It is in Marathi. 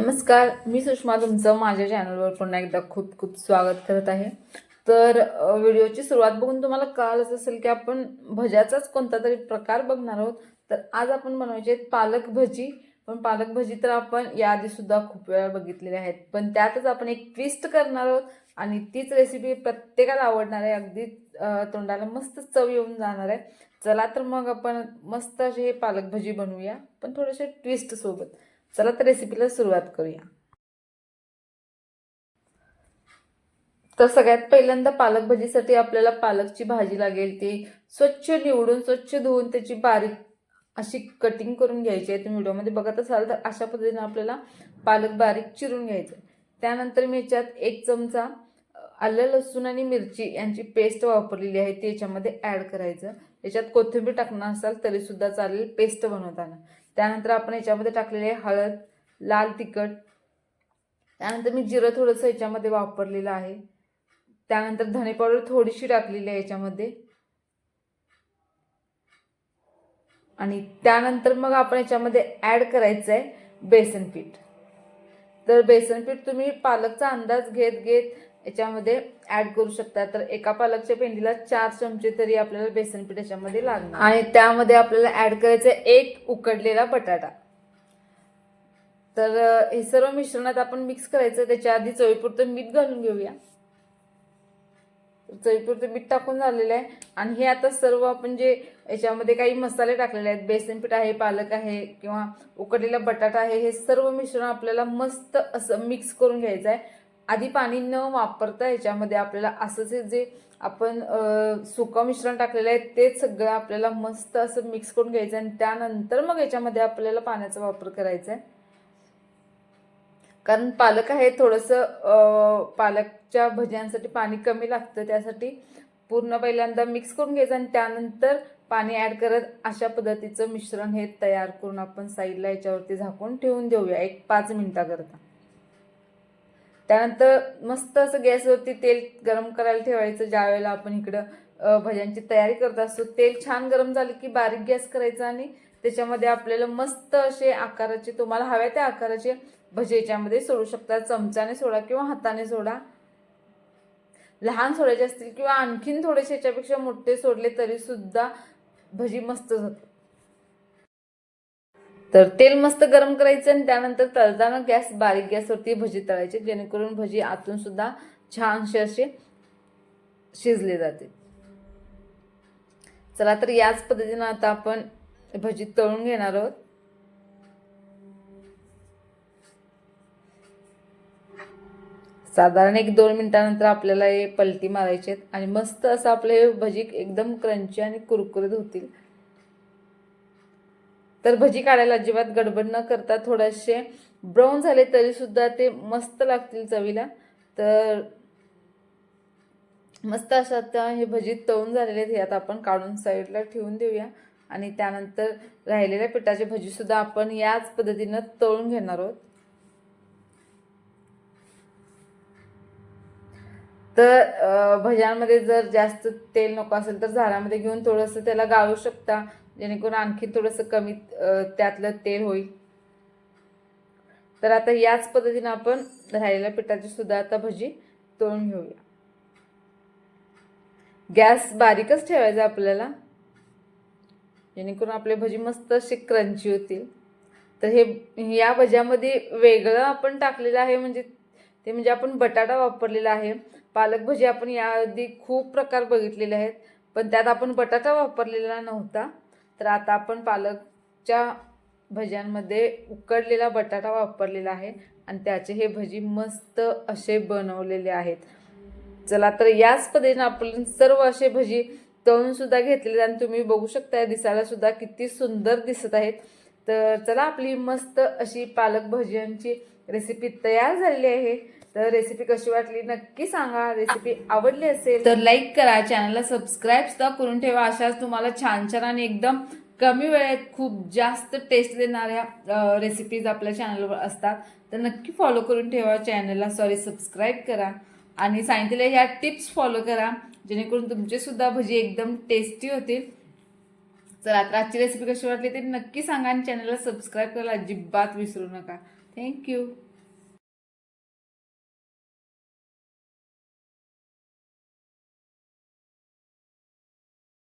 नमस्कार मी सुषमा तुमचं माझ्या चॅनलवर पुन्हा एकदा खूप खूप स्वागत करत आहे. तर व्हिडिओची सुरुवात बघून तुम्हाला कळालंच असेल की आपण भज्याचाच कोणता तरी प्रकार बघणार आहोत. तर आज आपण बनवायचे आहेत पालक भजी. पण पालक भजी तर आपण याआधी सुद्धा खूप वेळा बघितलेल्या आहेत. पण त्यातच आपण एक ट्विस्ट करणार आहोत आणि तीच रेसिपी प्रत्येकाला आवडणार आहे. अगदी तोंडाला मस्त चव येऊन जाणार आहे. चला तर मग आपण मस्त असे हे पालक भजी बनवूया. पण थोडेसे ट्विस्ट सोबत. चला तर रेसिपीला सुरुवात करूया. तर सगळ्यात पहिल्यांदा पालक भाजीसाठी आपल्याला पालकची भाजी लागेल ती स्वच्छ निवडून स्वच्छ धुवून त्याची बारीक अशी कटिंग करून घ्यायची आहे. तुम्ही व्हिडिओमध्ये बघत असाल तर अशा पद्धतीने आपल्याला पालक बारीक चिरून घ्यायचं आहे. त्यानंतर मी याच्यात एक चमचा आलं लसूण आणि मिरची यांची पेस्ट वापरलेली आहे. ती याच्यामध्ये ॲड करायचं. याच्यात कोथिंबीर टाकणार असाल तरी सुद्धा चालेल पेस्ट बनवताना. त्यानंतर आपण याच्यामध्ये टाकलेले आहे हळद लाल तिखट. त्यानंतर मी जिरं थोडंसं याच्यामध्ये वापरलेलं आहे. त्यानंतर धने पावडर थोडीशी टाकलेली आहे याच्यामध्ये. आणि त्यानंतर मग आपण याच्यामध्ये ॲड करायचं आहे बेसन पीठ. तर बेसन पीठ तुम्ही पालकचा अंदाज घेत घेत याच्यामध्ये ऍड करू शकता. तर एका पालकच्या पेंडीला चार चमचे तरी आपल्याला बेसन पीठ याच्यामध्ये लागणार. आणि त्यामध्ये आपल्याला ऍड करायचं एक उकडलेला बटाटा. तर हे सर्व मिश्रणात आपण मिक्स करायचं. त्याच्या आधी चवीपुरतं मीठ घालून घेऊया. चवीपुरतं मीठ टाकून झालेलं आहे. आणि हे आता सर्व आपण जे याच्यामध्ये काही मसाले टाकलेले आहेत बेसन पीठ आहे पालक आहे किंवा उकडलेला बटाटा आहे हे सर्व मिश्रण आपल्याला मस्त असं मिक्स करून घ्यायचं आहे. आधी पाणी न वापरता याच्यामध्ये आपल्याला असंच हे जे आपण सुकं मिश्रण टाकलेलं आहे तेच सगळं आपल्याला मस्त असं मिक्स करून घ्यायचं आहे आणि त्यानंतर मग याच्यामध्ये आपल्याला पाण्याचा वापर करायचा आहे. कारण पालक आहे थोडंसं पालकच्या भज्यांसाठी पाणी कमी लागतं त्यासाठी पूर्ण पहिल्यांदा मिक्स करून घ्यायचं आणि त्यानंतर पाणी ॲड करत अशा पद्धतीचं मिश्रण हे तयार करून आपण साईडला याच्यावरती झाकून ठेवून देऊया. एक पाच मिनटाकरता. त्यानंतर मस्त असं गॅसवरती तेल गरम करायला ठेवायचं ज्या वेळेला आपण इकडं भज्यांची तयारी करत असतो. तेल छान गरम झालं की बारीक गॅस करायचा आणि त्याच्यामध्ये आपल्याला मस्त असे आकाराचे तुम्हाला हव्या त्या आकाराचे भजे याच्यामध्ये सोडू शकता. चमचाने सोडा किंवा हाताने सोडा. लहान सोडायचे असतील किंवा आणखीन थोडेसे याच्यापेक्षा मोठे सोडले तरी सुद्धा भजी मस्त होतात तर तेल मस्त गरम करायचं आणि त्यानंतर तळताना गॅस बारीक गॅसवरती भजी तळायची जेणेकरून भजी आतून सुद्धा छानसे असे शिजले जाते. चला तर याच पद्धतीनं आता आपण भजी तळून घेणार आहोत. साधारण एक दोन मिनिटानंतर आपल्याला हे पलटी मारायचे आहेत आणि मस्त असं आपले भजी एकदम क्रंची आणि कुरकुरीत होतील. तर भजी काढायला अजिबात गडबड न करता थोडेसे ब्राऊन झाले तरी सुद्धा ते मस्त लागतील चवीला. तर मस्त असं आता हे भजी तळून झालेले आहेत हे आता आपण काढून साईडला ठेवून देऊया. आणि त्यानंतर राहिलेल्या पिठाचे भजीसुद्धा आपण याच पद्धतीनं तळून घेणार आहोत. तर भज्यांमध्ये जर जास्त तेल नको असेल तर झाडामध्ये घेऊन थोडंसं त्याला गाळू शकता. जेणेकरून आणखी थोडंसं कमी त्यातलं तेल होईल. तर आता याच पद्धतीनं आपण राहिलेल्या पिठाची सुद्धा आता भजी तळून घेऊया. गॅस बारीकच ठेवायचा आपल्याला. जेणेकरून आपले भजी मस्त अशी क्रंची होतील. तर हे या भज्यामध्ये वेगळं आपण टाकलेलं आहे म्हणजे ते म्हणजे आपण बटाटा वापरलेला आहे. पालक भजी आपण याआधी खूप प्रकार बघितलेले आहेत पण त्यात आपण बटाटा वापरलेला नव्हता. तर आता आपण पालकच्या भज्यांमध्ये उकडलेला बटाटा वापरलेला आहे आणि त्याचे हे भजी मस्त असे बनवलेले आहेत. चला तर याच पद्धतीने आपण सर्व असे भजी तळून सुद्धा घेतलेले आणि तुम्ही बघू शकता दिसायला सुद्धा किती सुंदर दिसत आहेत. तर चला आपली मस्त अशी पालक भज्यांची रेसिपी तयार झालेली आहे. तर रेसिपी कशी वाटली नक्की सांगा. रेसिपी आवडली असेल तर लाईक करा चॅनलला सबस्क्राईब सुद्धा करून ठेवा. अशाच तुम्हाला छान छान आणि एकदम कमी वेळेत खूप जास्त टेस्ट देणाऱ्या रेसिपीज आपल्या चॅनलवर असतात. तर नक्की फॉलो करून ठेवा चॅनलला सॉरी सबस्क्राईब करा. आणि सांगितलेल्या ह्या टिप्स फॉलो करा. जेणेकरून तुमचे सुद्धा भजी एकदम टेस्टी होतील. तर आजची रेसिपी कशी वाटली ते नक्की सांगा आणि चॅनलला सबस्क्राईब करायला अजिबात विसरू नका. थँक्यू